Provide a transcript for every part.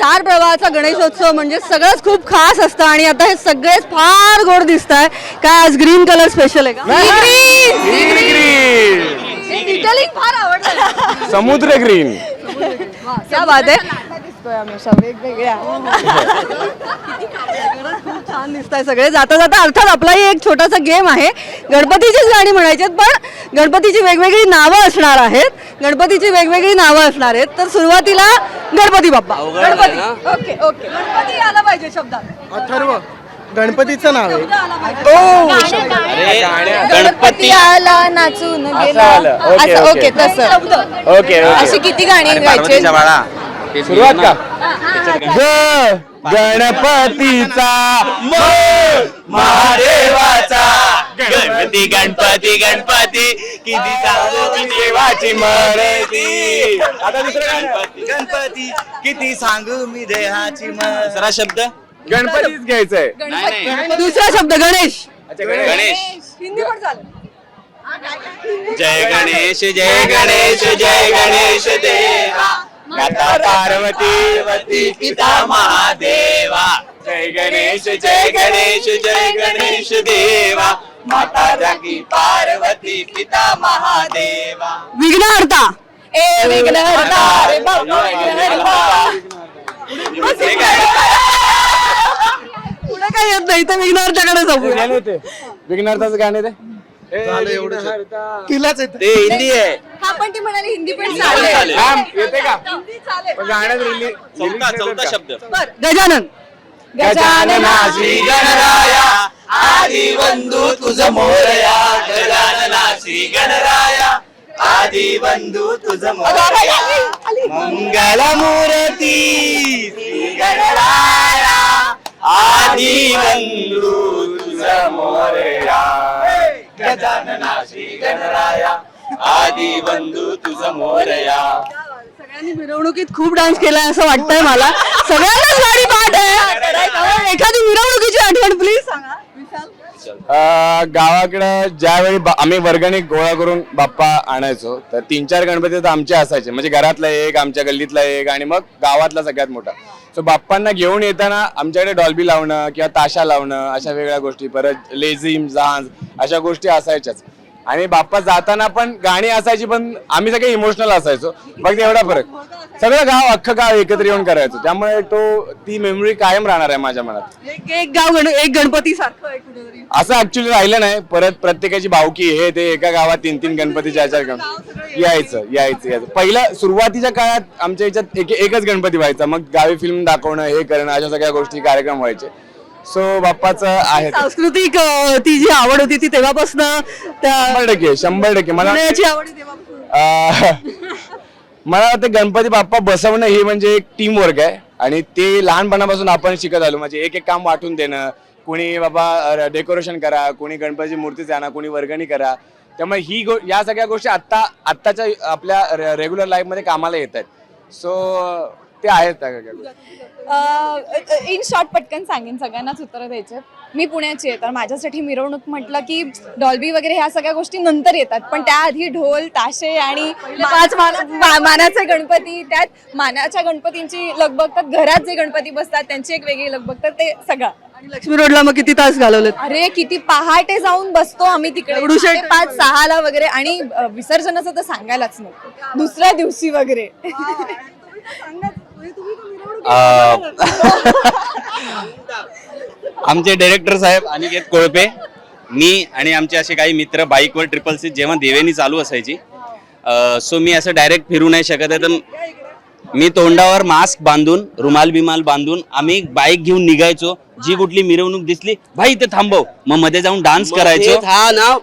चार प्रवाहाचा गणेशोत्सव म्हणजे सगळंच खूप खास असतं आणि आता हे सगळेच फार गोड दिसत आहे काय आज ग्रीन कलर स्पेशल आहे का? डिटेलिंग फार आवडलं. समुद्र ग्रीन क्या बात आहे दिसतोय हमेशा वेगवेगळ्या. खूप छान दिसत सगळे. जाता जाता अर्थात आपलाही एक छोटासा गेम आहे. गणपतीचीच गाणी म्हणायची आहेत, पण गणपतीची वेगवेगळी नावं असणार आहेत. गणपतीची वेगवेगळी नावं असणार आहेत. तर सुरुवातीला गणपती बाप्पा. गणपती. Okay okay. गणपती आला पाहिजे शब्दात. अथर्व. गणपतीचं नाव आहे. शब्द आला पाहिजे. गणपती आला नाचून गेला. आलं. ओके, असं ओके. ओके तसं. शब्द. ओके. अशी किती गाणी गायची सुरुवात का? ग गणपतीचा मोर महादेवाचा. गणपती गणपती गणपती किती सांगू देवाची मरती. आता दुसरं गाणं. गणपती गणपती किती सांगू मी देहाची दुसरा शब्द? गणपतीच घ्यायचंय. नाही दुसरा शब्द गणेश. गणेश. हिंदी पण चालेल. जय गणेश जय गणेश जय गणेश देवा. माता पार्वती पिता महादेवा जय गणेश जय गणेश जय गणेश देवा. माता जागी पार्वती पिता महादेवा. विघ्नहर्ता. ए विघ्नहर्ता. रे बाप्पा विघ्नहर्ता. काय? पुढे काय येत नाही तर विघ्नहर्त्याकडे जाऊ विघ्नहर्ताचं गाणे ते. तिलाच येतं. ते हिंदी आहे. हा पण ती म्हणाली हिंदी पण चालेल, चालेल. चालेल. येते का? हिंदी चालेल. पण गाण्यात रिली चौथा चौथा शब्द. बर. गजानन. गजानना श्री गणराया. आदी बंधू तुझ मोरया. गजानना श्री गणराया. आदी बंधू तुझ मोरया. मंगल मूर्ती श्री गणराया. आदी बंधू तुझ मोरया. गजानना श्री गणराया. आदी बंधू तुझ मोरया सगळ्यांनी मिरवणुकीत खूप डान्स केलाय असं वाटतंय मला. सगळ्यांनाच गाडी पाठ आहे. एखादी मिरवणुकीची आठवण प्लीज सांगा. विशाल? अं, गावाकडं ज्यावेळी आम्ही वर्गणी गोळा करून बाप्पा आणायचो तर तीन चार गणपती तर आमचे असायचे. म्हणजे घरातला एक आमच्या गल्लीतला एक आणि मग गावातला सगळ्यात मोठा. सो बाप्पांना घेऊन येताना आमच्याकडे डॉल्बी लावणं किंवा ताशा लावणं अशा वेगळ्या गोष्टी. परत लेझिम झांज अशा गोष्टी असायच्याच. आणि बाप्पा जाताना पण गाणी असायची पण आम्ही सगळे इमोशनल असायचो. फक्त एवढा फरक. सगळं गाव अख्खं गाव एकत्र येऊन करायचो. त्यामुळे तो ती मेमरी कायम राहणार आहे माझ्या मनात. एक एक गाव गण एक गणपती सारखं आहे कुठेतरी असं ऍक्च्युली राहिलं नाही. परत प्रत्येकाची भावकी हे ते एका गावात तीन तीन गणपती चार चार गणपती यायचं यायचं यायचं. पहिल्या सुरुवातीच्या काळात आमच्या याच्यात एक एकच गणपती व्हायचा. मग गावी फिल्म दाखवणं हे करणं अशा सगळ्या गोष्टी कार्यक्रम व्हायचे. सो बाप्पाचं आहे. सांस्कृतिक अं, ती जी आवड होती ती तेव्हापासून त्या शंभर टक्के शंभर टक्के. मला पुण्याची आवड आहे तेव्हापासून अं, मला वाटतं गणपती बाप्पा बसवणं हे म्हणजे एक टीम वर्क आहे. आणि ते लहानपणापासून आपण शिकत आलो. म्हणजे एक एक काम वाटून देणं कोणी बाबा डेकोरेशन करा कोणी गणपतीची मूर्तीच आणा कोणी वर्गणी करा. त्यामुळे ही गो या सगळ्या गोष्टी आत्ता आत्ताच्या आपल्या रेग्युलर लाईफमध्ये कामाला येत आहेत. सो ते आहेत त्या सगळ्या. इन शॉर्ट पटकन सांगेन सगळ्यांनाच उत्तर द्यायचे मी पुण्याची आहे तर माझ्यासाठी मिरवणूक म्हटलं की डॉल्बी वगैरे ह्या सगळ्या गोष्टी नंतर येतात. पण त्याआधी ढोल ताशे आणि पाच मान- मा- मानाचे गणपती त्यात मानाच्या गणपतींची लगबग तर घरात जे गणपती बसतात त्यांची एक वेगळी लगबग तर ते सगळं. आणि लक्ष्मी रोडला मग किती तास घालवलेत? अरे किती पहाटे जाऊन बसतो आम्ही तिकडे. दगडूशेठ. साडे पाच सहाला वगैरे. आणि अ, विसर्जनाचं तर सांगायलाच नको. दुसऱ्या दिवशी वगैरे. आमचे डायरेक्टर साहेब अनिकेत कोळपे मी आणि आमचे असे काही मित्र बाईकवर ट्रिपल सीट जेव्हा देवेनी चालू असायची सो मी असं डायरेक्ट फिरू नाही शकत आहे. तर मी तोंडावर मास्क बांधून रुमाल बिमाल बांधून आम्ही बाईक घेऊन निघायचो. जी कुठली मिरवणूक दिसली भाई ते थांबव. मग मध्ये जाऊन डान्स करायचो. हा ना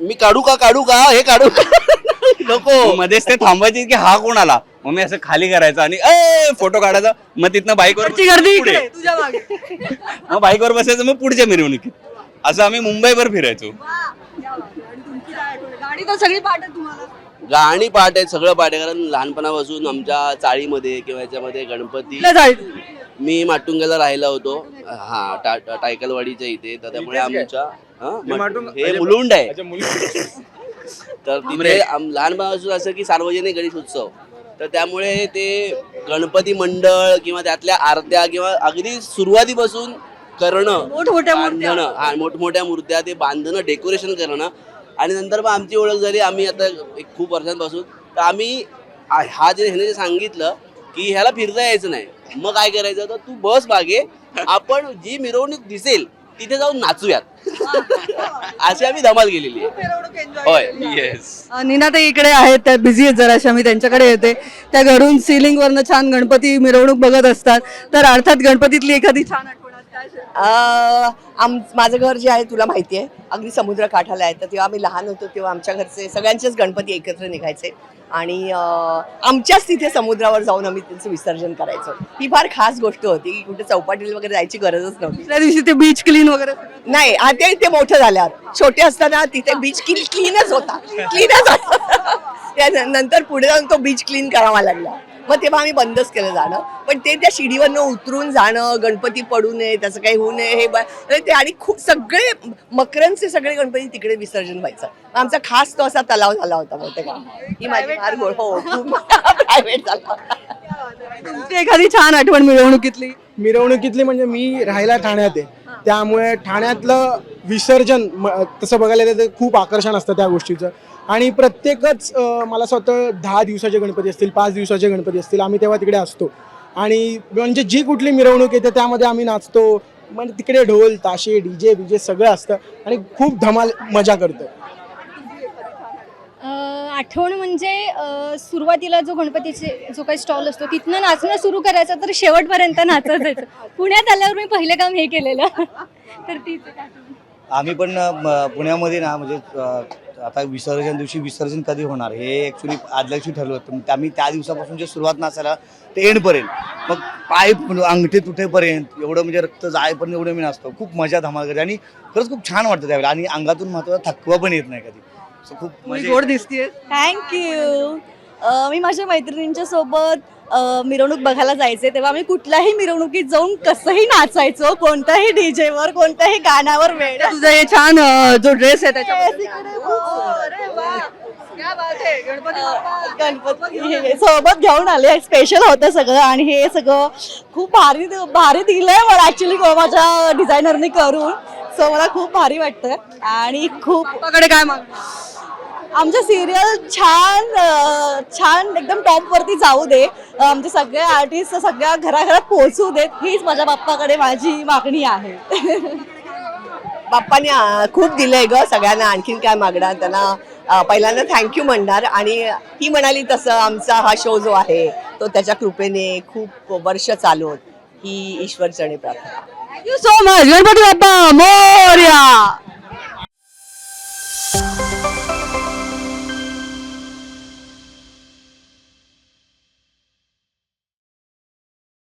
मी काढू का काढू का हे काढू का? नको. मध्येच ते थांबायचे की हा कोण आला मग मी असं खाली करायचं आणि ए फोटो काढायचा. मग तिथनं बाईकवर गर्दी पुढे. इकडे तुझ्या मागे. मग बाईकवर बसायचं मग पुढच्या मिरवणुकीत. असं आम्ही मुंबईवर फिरायचो. गाडी तर सगळी पाठ आहे तुम्हाला. गाणी पाठ आहे सगळं पाठ आहे कारण लहानपणापासून आमच्या चाळीमध्ये किंवा याच्यामध्ये गणपती कुठल्या? मी माटुंग्याला राहिला होतो. हा टा- टा- टायकलवाडीच्या इथे. तर त्यामुळे? आमच्या हा, हे माटुंग- हे मुलुंड आहे. तर तिथे आम- लहानपणापासून असं की सार्वजनिक गणेश उत्सव. तर त्यामुळे ते गणपती मंडळ किंवा त्यातल्या आरत्या किंवा अगदी सुरुवातीपासून करणं मोठमोठ्या. बांधणं मोठमोठ्या मूर्त्या ते बांधणं डेकोरेशन करणं. आणि नंतर मग आमची ओळख झाली आम्ही आता एक खूप वर्षांपासून. तर आम्ही हा जे ह्याने जे सांगितलं की ह्याला फिरता यायचं नाही. मग काय करायचं? तर तू बस मागे. आपण जी मिरवणूक दिसेल तिथे जाऊन नाचूयात. अशी आम्ही धमाल केलेली आहे. होय येस नीनाताई इकडे आहेत त्या बिझी आहेत जराशा मी त्यांच्याकडे येते त्या घरून सिलिंग वरनं छान गणपती मिरवणूक बघत असतात. तर अर्थात गणपतीतली एखादी छान आठवण आम माझं घर जे आहे तुला माहिती आहे. अगदी समुद्र काठाला आहे. तर तेव्हा आम्ही लहान होतो तेव्हा आमच्या घरचे सगळ्यांचेच गणपती एकत्र निघायचे. आणि आमच्याच तिथे समुद्रावर जाऊन आम्ही त्यांचं विसर्जन करायचो. ही फार खास गोष्ट होती की कुठे चौपाटीला वगैरे जायची गरजच नव्हती. दुसऱ्या दिवशी ते बीच क्लीन वगैरे. नाही आ, ते मोठं झाल्यावर. छोटे असताना तिथे बीच क्लीनच होता. क्लीनच होता. त्या नंतर पुढे जाऊन तो बीच क्लीन करावा लागला. मग तेव्हा आम्ही बंदच केलं जाणं. पण ते त्या शिडीवरनं उतरून जाणं गणपती पडू नये त्याचं काही होऊ नये हे ब- ते आणि खूप सगळे मकरांचे सगळे गणपती तिकडे विसर्जन व्हायचं. आमचा खास तो असा तलाव झाला होता बहुतेक. ही माझी फार गोड हो प्रायव्हेट झाला. तुमची एखादी छान आठवण मिरवणुकीतली? मिरवणुकीतली म्हणजे मी राहायला ठाण्यात आहे. त्यामुळे ठाण्यातलं विसर्जन तसं बघायला गेलं तर खूप आकर्षण असतं त्या गोष्टीचं. आणि प्रत्येकच मला असं वाटतं दहा दिवसाचे गणपती असतील पाच दिवसाचे गणपती असतील आम्ही तेव्हा तिकडे असतो. आणि म्हणजे जी कुठली मिरवणूक येते त्यामध्ये आम्ही नाचतो म्हणजे तिकडे ढोल ताशे डीजे बीजे सगळं असतं आणि खूप धमाल मजा करतो. अ, आठवण म्हणजे सुरुवातीला जो गणपतीचे जो काही स्टॉल असतो तिथनं नाचणं सुरू करायचं तर शेवटपर्यंत नाचत जायचं. पुण्यात आल्यावर मी पहिलं काम हे केलेलं. तर तीच आठवण. आम्ही पण पुण्यामध्ये ना म्हणजे आता विसर्जन दिवशी विसर्जन कधी होणार? हे ॲक्च्युली आदल्या दिवशी ठरलं होतं. मग आम्ही त्या दिवसापासून जे सुरुवात नाचायला ते एंडपर्यंत. मग पाय अंगठे तुटेपर्यंत एवढं म्हणजे रक्त जायपर्यंत एवढं मी नाचतो. खूप मजा धमाल करते आणि खरंच खूप छान वाटतं त्यावेळेला. आणि अंगातून महत्त्वाचा थकवा पण येत नाही कधी. So खूप मजा गोड दिसतीये. थँक्यू मी माझ्या मैत्रिणींच्या सोबत मिरवणूक बघायला जायचे. तेव्हा आम्ही कुठल्याही मिरवणुकीत जाऊन कसंही नाचायचो कोणत्याही डीजेवर कोणत्याही गाण्यावर वेळ तुझा हे छान अ, जो ड्रेस आहे त्याच्याबद्दल आहे. गणपती हे सोबत घेऊन आले. स्पेशल होतं सगळं आणि हे सगळं खूप भारी भारी दिलंय मला ऍक्च्युली माझ्या डिझायनरनी करून. सो मला खूप भारी वाटतं आणि खूप बाप्पाकडे काय माग आमच्या सिरियल छान छान एकदम टॉप वरती जाऊ दे. आमचे सगळे आर्टिस्ट सगळ्या घराघरात पोहोचू देत. हीच माझ्या बाप्पाकडे माझी मागणी आहे. बाप्पाने खूप दिलंय ग सगळ्यांना. आणखीन काय मागणार त्यांना? पहिल्यांदा थँक्यू म्हणणार. आणि ही म्हणाली तसं आमचा हा शो जो आहे तो त्याच्या कृपेने खूप वर्ष चालवत ही ईश्वर चरणी प्रार्थना thank you so much Ganpati Bappa Morya!